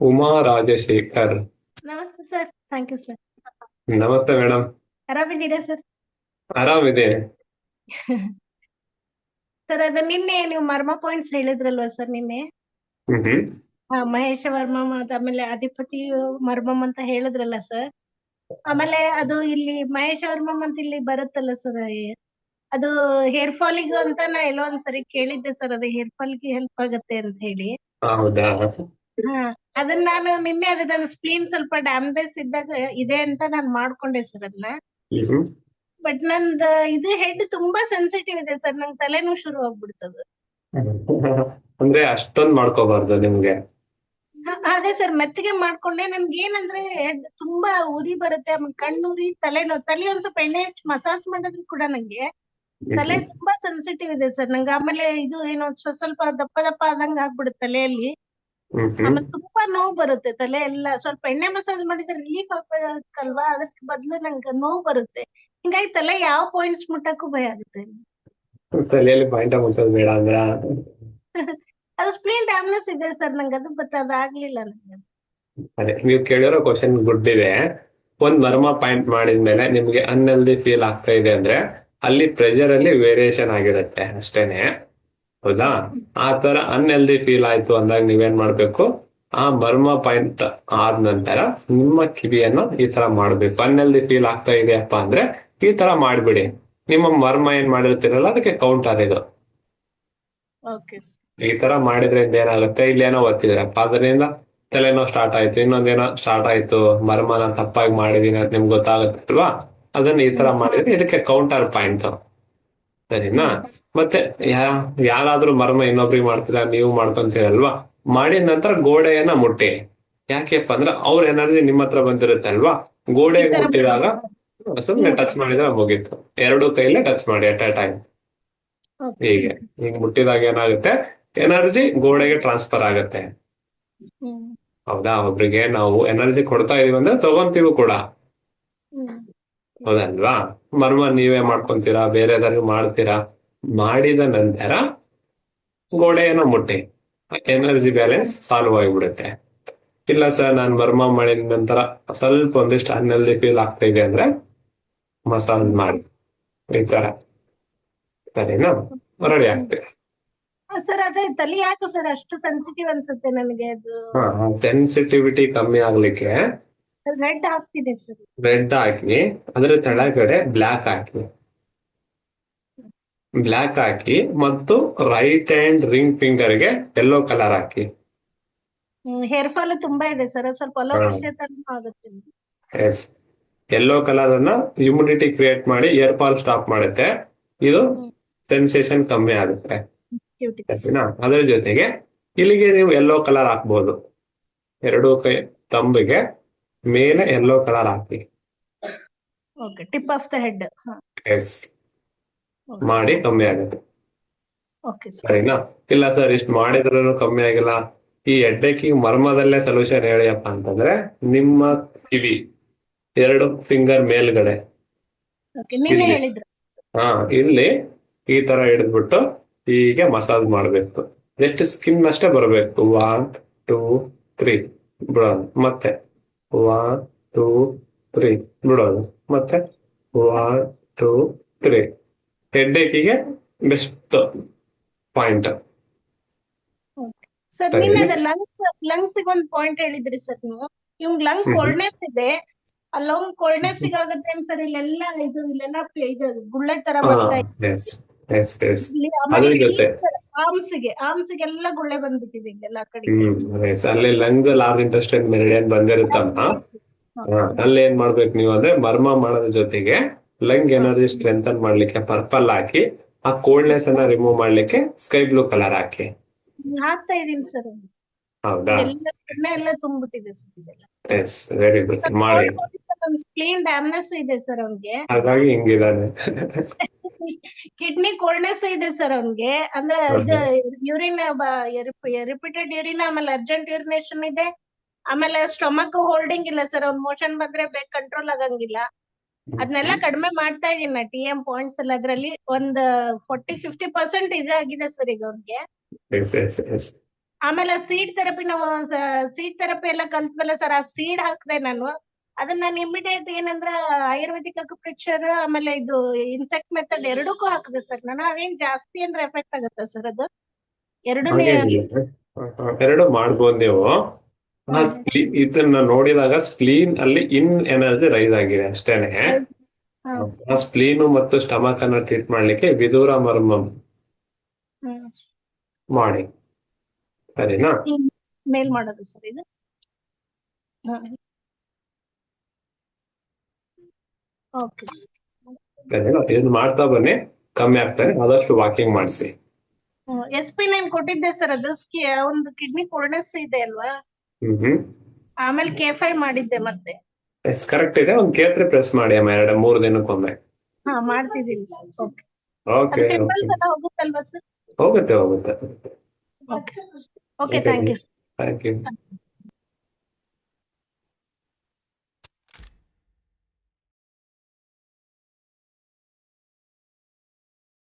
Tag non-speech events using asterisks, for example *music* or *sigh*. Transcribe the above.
ಉಮಾ ರಾಜಶೇಖರ್ ನಮಸ್ತೆ sir thank you sir ನಮಸ್ತೆ madam ಆರಾಮಿದ್ದೀರಾ ಸರ್? ಆರಾಮಿದೆ *laughs* ಸರ್ ಅದ ನಿನ್ನೆ ನೀವು ಮರ್ಮ ಪಾಯಿಂಟ್ಸ್ ಹೇಳಿದ್ರಲ್ವಾ ಸರ್ ನಿನ್ನೆ? ಮಹೇಶ ವರ್ಮ ಆಮೇಲೆ ಅಧಿಪತಿ ಮರ್ಮಂ ಅಂತ ಹೇಳಿದ್ರಲ್ಲ ಸರ್? ಆಮೇಲೆ ಅದು ಇಲ್ಲಿ ಮಹೇಶ ವರ್ಮಮ್ ಅಂತ ಇಲ್ಲಿ ಬರುತ್ತಲ್ಲ ಸರ್ ಅದು ಹೇರ್ ಫಾಲಿಗೂ ಅಂತ ನಾ ಎಲ್ಲೋ ಒಂದ್ಸರಿ ಕೇಳಿದ್ದೆ ಸರ್ ಅದು ಹೇರ್ ಫಾಲ್ಗೆ ಹೆಲ್ಪ್ ಆಗುತ್ತೆ ಅಂತ ಹೇಳಿ. ಹೌದಾ? ಹಾ ಅದನ್ನ ನಾನು ನಿನ್ನೆ ಅದು ನನ್ನ ಸ್ಪ್ಲೀನ್ ಸ್ವಲ್ಪ ಡ್ಯಾಮೇಜ್ ಇದ್ದಾಗ ಇದೆ ಅಂತ ನಾನು ಮಾಡ್ಕೊಂಡೆ ಸರ್ ಅದನ್ನ ಬಟ್ ನಂದ ಇದು ಹೆಡ್ ತುಂಬಾ ಸೆನ್ಸಿಟಿವ್ ಇದೆ ಸರ್ ನಂಗೆ ತಲೆನೋವು ಶುರು ಆಗ್ಬಿಡ್ತದೆ. *laughs* ಅಂದ್ರೆ ಅಷ್ಟೊಂದ್ ಮಾಡ್ಕೋಬಾರ್ದು ನಿಮ್ಗೆ. ಅದೇ ಸರ್ ಮೆತ್ತಗೆ ಮಾಡ್ಕೊಂಡೆ. ನನ್ಗೆ ಏನಂದ್ರೆ ಹೆಡ್ ತುಂಬಾ ಉರಿ ಬರುತ್ತೆ. ಆಮೇಲೆ ಕಣ್ಣುರಿ ತಲೆನೋವು ತಲೆ ಒಂದ್ ಸ್ವಲ್ಪ ಎಣ್ಣೆ ಹಚ್ಚಿ ಮಸಾಜ್ ಮಾಡಿದ್ರು ಕೂಡ ನಂಗೆ ತಲೆ ತುಂಬಾ ಸೆನ್ಸಿಟಿವ್ ಇದೆ ಸರ್ ನಂಗೆ ಆಮೇಲೆ ಇದು ಏನೋ ಸ್ವ- ಸ್ವಲ್ಪ ದಪ್ಪ ದಪ್ಪ ಆದಂಗ ಆಗ್ಬಿಡುತ್ತೆ ತಲೆಯಲ್ಲಿ. ಆಮೇಲೆ ತುಂಬಾ ನೋವು ಬರುತ್ತೆ ತಲೆ ಎಲ್ಲ. ಸ್ವಲ್ಪ ಎಣ್ಣೆ ಮಸಾಜ್ ಮಾಡಿದ್ರೆ ರಿಲೀಫ್ ಆಗ್ಬೇಕಲ್ವಾ? ಅದಕ್ಕೆ ಬದ್ಲು ನಂಗೆ ನೋವು ಬರುತ್ತೆ. ಹಿಂಗಾಗಿ ತಲೆ ಯಾವ ಪಾಯಿಂಟ್ಸ್ ಮುಟ್ಟಕ್ಕೂ ಭಯ ಆಗುತ್ತೆ. ತಲೆಯಲ್ಲಿ ಪಾಯಿಂಟ್ ಮುಟ್ಟೋದು ಬೇಡ ಅಂದ್ರ? *laughs* ಅದು ಸ್ಪ್ಲೀನ್ ಡ್ಯಾಮ್ನೆಸ್ ಇದೆ ಸರ್ ನಂಗೆ ಅದು ಬಟ್ ಅದಾಗ್ಲಿಲ್ಲ ನಂಗೆ. ಅದೇ ನೀವು ಕೇಳಿರೋ ಕ್ವಶನ್ ಗುಡ್ ಇದೆ ಒಂದ್ ಮರ್ಮ ಪಾಯಿಂಟ್ ಮಾಡಿದ್ಮೇಲೆ ನಿಮ್ಗೆ ಅನ್ಹೆಲ್ದಿ ಫೀಲ್ ಆಗ್ತಾ ಇದೆ ಅಂದ್ರೆ ಅಲ್ಲಿ ಪ್ರೆಷರ್ ಅಲ್ಲಿ ವೇರಿಯೇಷನ್ ಆಗಿರುತ್ತೆ ಅಷ್ಟೇನೆ. ಹೌದಾ? ಆ ತರ ಅನ್ಹೆಲ್ದಿ ಫೀಲ್ ಆಯ್ತು ಅಂದಾಗ ನೀವೇನ್ ಮಾಡ್ಬೇಕು? ಆ ಮರ್ಮ ಪಾಯಿಂಟ್ ಆದ ನಂತರ ನಿಮ್ಮ ಕಿವಿಯನ್ನು ಈ ತರ ಮಾಡ್ಬೇಕು. ಅನ್ಹೆಲ್ದಿ ಫೀಲ್ ಆಗ್ತಾ ಇದೆಯಪ್ಪ ಅಂದ್ರೆ ಈ ತರ ಮಾಡ್ಬಿಡಿ. ನಿಮ್ಮ ಮರ್ಮ ಏನ್ ಮಾಡಿರ್ತೀರಲ್ಲ ಅದಕ್ಕೆ ಕೌಂಟರ್ ಇದು. ಓಕೆ ಈ ತರ ಮಾಡಿದ್ರಿಂದ ಏನಾಗುತ್ತೆ ಇಲ್ಲಿ ಏನೋ ಓದ್ತಿದ್ರಪ್ಪ ಅದರಿಂದ ತಲೆನೋ ಸ್ಟಾರ್ಟ್ ಆಯ್ತು. ಇನ್ನೊಂದೇನೋ ಸ್ಟಾರ್ಟ್ ಆಯ್ತು. ಮರ್ಮನ ತಪ್ಪಾಗಿ ಮಾಡಿದೀನಿ ಅಂತ ನಿಮ್ಗೆ ಗೊತ್ತಾಗುತ್ತೆ ಅಲ್ವಾ ಅದನ್ನ ಈ ತರ ಮಾಡಿದ್ರೆ ಇದಕ್ಕೆ ಕೌಂಟರ್ ಪಾಯಿಂಟ್ ಸರಿನಾ? ಮತ್ತೆ ಯಾ ಯಾರಾದ್ರೂ ಮರ್ಮ ಇನ್ನೊಬ್ರಿಗೆ ಮಾಡ್ತೀರಾ ನೀವು ಮಾಡ್ಕೊಂತೀರಲ್ವಾ? ಮಾಡಿದ ನಂತರ ಗೋಡೆಯನ್ನ ಮುಟ್ಟಿ. ಯಾಕೆಪ್ಪ ಅಂದ್ರೆ ಅವ್ರ ಎನರ್ಜಿ ನಿಮ್ಮ ಹತ್ರ ಬಂದಿರುತ್ತೆ ಅಲ್ವಾ? ಗೋಡೆ ಮುಟ್ಟಿದಾಗ ಸುಮ್ಮನೆ ಟಚ್ ಮಾಡಿದ್ರೆ ಮುಗೀತು. ಎರಡು ಕೈಲೇ ಟಚ್ ಮಾಡಿ ಅಟ್ ಎ ಟೈಮ್ ಹೀಗೆ. ಈಗ ಮುಟ್ಟಿದಾಗ ಏನಾಗುತ್ತೆ? ಎನರ್ಜಿ ಗೋಡೆಗೆ ಟ್ರಾನ್ಸ್ಫರ್ ಆಗುತ್ತೆ. ಹೌದಾ? ಒಬ್ರಿಗೆ ನಾವು ಎನರ್ಜಿ ಕೊಡ್ತಾ ಇದೀವಿ ಅಂದ್ರೆ ತಗೊಂತೀವಿ ಕೂಡ. ಹೌದಲ್ವಾ? ಮರ್ಮ ನೀವೇ ಮಾಡ್ಕೊಂತೀರಾ ಬೇರೆದಾರಿಗೆ ಮಾಡ್ತೀರಾ? ಮಾಡಿದ ನಂತರ ಗೋಡೆಯನ್ನು ಮುಟ್ಟಿ. ಎನರ್ಜಿ ಬ್ಯಾಲೆನ್ಸ್ ಸಾಲ್ವ್ ಆಗಿಬಿಡುತ್ತೆ. ಇಲ್ಲ ಸರ್ ನಾನು ಮರ್ಮ ಮಾಡಿದ ನಂತರ ಸ್ವಲ್ಪ ಒಂದಿಷ್ಟು ಅನ್ಹೆಲ್ದಿ ಫೀಲ್ ಆಗ್ತಾ ಇದೆ ಅಂದ್ರೆ ಮಸಾಜ್ ಮಾಡಿ. ಈ ತರ. ಸರಿನಾ? ರೆಡಿ ಆಗ್ತದೆ ಸರ್ ಅದೇ ತಲೆ ಯಾಕೆ ಸರ್ ಅಷ್ಟು ಸೆನ್ಸಿಟಿವ್ ಅನ್ಸುತ್ತೆ ನನಗೆ ಅದು? ಸೆನ್ಸಿಟಿವಿಟಿ ಕಮ್ಮಿ ಆಗ್ಲಿಕ್ಕೆ ರೆಡ್ ಹಾಕ್ತಿದೆ ಸರ್. ರೆಡ್ ಹಾಕಿ ಅದ್ರ ಕೆಳಗಡೆ ಬ್ಲಾಕ್ ಹಾಕಿ. ಬ್ಲಾಕ್ ಹಾಕಿ ಮತ್ತು ರೈಟ್ ಹ್ಯಾಂಡ್ ರಿಂಗ್ ಫಿಂಗರ್ಗೆ ಯೆಲ್ಲೋ ಕಲರ್ ಹಾಕಿ. ಹೇರ್ ಫಾಲ್ ತುಂಬಾ ಇದೆ ಸರ್ ಸ್ವಲ್ಪ ಆಗುತ್ತೆ. ಎಸ್ ಯೆಲ್ಲೋ ಕಲರ್ ಅನ್ನ ಹ್ಯುಮಿಡಿಟಿ ಕ್ರಿಯೇಟ್ ಮಾಡಿ ಏರ್ ಫಾಲ್ ಸ್ಟಾಪ್ ಮಾಡುತ್ತೆ. ಇದು ಸೆನ್ಸೇಷನ್ ಕಮ್ಮಿ ಆಗುತ್ತೆ. ಅದರ ಜೊತೆಗೆ ಇಲ್ಲಿಗೆ ನೀವು ಯೆಲ್ಲೋ ಕಲರ್ ಹಾಕ್ಬೋದು. ಎರಡು ಕೈ ತಂಬಿಗೆ. ಮೇಲೆ yellow colour hockey. Okay tip of the head yes ಮಾಡಿ ಕಮ್ಮಿ ಆಗುತ್ತೆ. ಓಕೆ ಸರ್ ಸರಿನಾ? ಇಲ್ಲ ಸರ್ ಇಷ್ಟು ಮಾಡಿದ್ರೂ ಕಮ್ಮಿ ಆಗಿಲ್ಲ. ಈ ಹೆಡ್ಡೇಕಿಗೆ ಮರ್ಮದಲ್ಲೇ ಸೊಲ್ಯೂಷನ್ ಹೇಳಿಯಪ್ಪ ಅಂತಂದ್ರೆ ನಿಮ್ಮ ಕಿವಿ ಎರಡು ಫಿಂಗರ್ ಮೇಲ್ಗಡೆ. ಓಕೆ ನಿನ್ನೆ ಇಲ್ಲಿ. ಹೇಳಿದ್ರು? ಹಾ ಇಲ್ಲಿ ಈ ತರ ಹಿಡಿದ್ಬಿಟ್ಟು ಹೀಗೆ ಮಸಾಜ್ ಮಾಡ್ಬೇಕು. ಜಸ್ಟ್ ಸ್ಕಿನ್ ಅಷ್ಟೇ ಬರಬೇಕು. ಒನ್ ಟೂ ತ್ರೀ ಬಿಡೋದು ಮತ್ತೆ. One two three. ಬಿಡೋದು ಮತ್ತೆ ಒನ್ ಟೂ ತ್ರೀ. ಏಕಿಗೆ? ಬೆಸ್ಟ್ ಪಾಯಿಂಟ್ ಸರ್ ನಿನ್ನೆ. ಲಂಗ್ಸ್ ಲಂಗ್ಸ್ ಒಂದು ಪಾಯಿಂಟ್ ಹೇಳಿದ್ರಿ ಸರ್ ನೀವು. ಇವಂಗ್ ಲಂಗ್. ಕೋಲ್ಡ್ನೆಸ್ ಇದೆ. ಆ ಲಂಗ್ ಕೋಲ್ಡ್ನೆಸ್ ಆಗುತ್ತೆ ಸರ್ ಇಲ್ಲೆಲ್ಲ ಇದು ಇಲ್ಲೆಲ್ಲ ಇದು ಗುಳ್ಳೆ ತರ ಬರ್ತಾ ಇದೆ. ಆರ್ಮ್ಸ್ಗೆ ಆರ್ಮ್ಸ್ಗೆಲ್ಲ ಗುಳ್ಳೆ ಬಂದ್ಬಿಟ್ಟಿದೆ ಇಲ್ಲೆಲ್ಲ ಕಡೆ. ಎಸ್ ಅಲ್ಲಿ ಲಂಗ್ ಲಾರ್ಜ್ ಇಂಟ್ರೆಸ್ಟೆಡ್ ಮೆರಿಡಿಯನ್ ಬಂದಿರುತ್ತಮ್ಮ ಅಲ್ಲಿ ಏನ್ ಮಾಡ್ಬೇಕು ನೀವು ಅಂದ್ರೆ ಮರ್ಮ ಮಾಡೋದ್ರ ಜೊತೆಗೆ ಲಂಗ್ ಎನರ್ಜಿ ಸ್ಟ್ರೆಂಥನ್ ಮಾಡ್ಲಿಕ್ಕೆ ಪರ್ಪಲ್ ಹಾಕಿ ಆ ಕೋಲ್ಡ್ನೆಸ್ ಅನ್ನ ರಿಮೂವ್ ಮಾಡ್ಲಿಕ್ಕೆ ಸ್ಕೈ ಬ್ಲೂ ಕಲರ್ ಹಾಕಿ. ಹಾಕ್ತಾ ಇದೀನಿ ಸರ್ ಹೌದಾ? ಎಲ್ಲ ಎಲ್ಲ ತುಂಬಿಟ್ಟಿದೆ ಸರ್ ಇದೆಲ್ಲ. ಎಸ್ ವೆರಿ ಗುಡ್ ಮಾಡಿ. ಸ್ಪ್ಲೀನ್ ಡ್ಯಾಮ್ನೆಸ್ ಇದೆ ಸರ್ ಅವ್ನಿಗೆ. ಹಾಗಾಗಿ ಹಿಂಗಿದಾನೆ *laughs* ಕಿಡ್ನಿ ಕೋಲ್ಡ್ನೆಸ್ ಇದೆ ಸರ್ ಅವ್ನಿಗೆ. ಅಂದ್ರೆ ಯೂರಿನ್ ರಿಪೀಟೆಡ್ ಯೂರಿನ್ ಆಮೇಲೆ ಅರ್ಜೆಂಟ್ ಯೂರಿನೇಷನ್ ಇದೆ. ಆಮೇಲೆ ಸ್ಟೊಮಕ್ ಹೋಲ್ಡಿಂಗ್ ಇಲ್ಲ ಸರ್ ಅವ್ನ್ ಮೋಷನ್ ಬಂದ್ರೆ ಬೇಗ ಕಂಟ್ರೋಲ್ ಆಗಂಗಿಲ್ಲ. ಅದನ್ನೆಲ್ಲ ಕಡಿಮೆ ಮಾಡ್ತಾ ಇದೀನಿ ಟಿ ಎಂ ಪಾಯಿಂಟ್ಸ್ ಎಲ್ಲ ಅದ್ರಲ್ಲಿ. ಒಂದ್ ಫೋರ್ಟಿ ಫಿಫ್ಟಿ ಪರ್ಸೆಂಟ್ ಇದಾಗಿದೆ ಸರ್ ಈಗ ಅವ್ನಿಗೆ. ಆಮೇಲೆ ಸೀಡ್ ಥೆರಪಿ ನಾವು ಸೀಡ್ ಥೆರಪಿ ಎಲ್ಲ ಕಲ್ತ್ವಲ್ಲ ಸರ್ ಆ ಸೀಡ್ ಹಾಕ್ದೆ ನಾನು ಅದನ್ನ ನಾನು ಇಮಿಡಿಯೇಟ್ ಏನಂದ್ರ ಆಯುರ್ವೇದಿಕ್ ಅಕ್ಯುಪ್ರೆಷರ್ ಆಮೇಲೆ ಇದು ಇನ್ಸೆಕ್ಟ್ ಮೆಥಡ್ ಎರಡಕ್ಕೂ ಹಾಕಿದೆ ಸರ್ ನಾನು ಅವೇನ್ ಜಾಸ್ತಿ ಅಂದ್ರೆ ಎಫೆಕ್ಟ್ ಆಗುತ್ತೆ ಸರ್ ಅದು? ಹ, ಎರಡು ಮಾಡ್ಬೋದು ನೀವು. ಇದನ್ನ ನೋಡಿದಾಗ ಸ್ಪ್ಲೀನ್ ಅಲ್ಲಿ ಇನ್ ಎನರ್ಜಿ ರೈಸ್ ಆಗಿದೆ ಅಷ್ಟೇನೆ. ಸ್ಪ್ಲೀನು ಮತ್ತು ಸ್ಟಮಕ್ ಅನ್ನ ಟ್ರೀಟ್ ಮಾಡ್ಲಿಕ್ಕೆ ವಿದೂರ ಮರ್ಮಂ ಮಾಡಿ. ಸರಿನಾ? ಮೇಲ್ ಮಾಡೋದು ಸರ್ ಇದು ಓಕೆ ಸರಿನಾ? ಇದನ್ನ ಮಾಡ್ತಾ ಬನ್ನಿ. ಕಮ್ಮಿ ಆಗ್ತಾರೆ. ಆದಷ್ಟು ವಾಕಿಂಗ್ ಮಾಡಿಸಿ. ಎಸ್ ಪಿ ನೈನ್ ಕೊಟ್ಟಿದ್ದೆ ಸರ್ ಅದು. ಒಂದು ಕಿಡ್ನಿ ಕೋಲ್ಡ್ನೆಸ್ ಇದೆ ಅಲ್ವಾ? ಆಮೇಲೆ ಕೆ ಫೈ ಮಾಡಿದ್ದೆ ಮತ್ತೆ. ಎಸ್ ಕರೆಕ್ಟ್ ಇದೆ. ಒಂದು ಕೇತ್ರಿ ಪ್ರೆಸ್ ಮಾಡಿ ಅಮ್ಮ ಎರಡು ಮೂರು ದಿನಕ್ಕೊಮ್ಮೆ. ಹಾ ಮಾಡ್ತಿದ್ದೀನಿ ಸರ್ ಓಕೆ ಓಕೆ ಹೋಗುತ್ತಲ್ವಾ ಸರ್ ಹೋಗುತ್ತೆ ಹೋಗುತ್ತೆ. Okay okay thank you thank you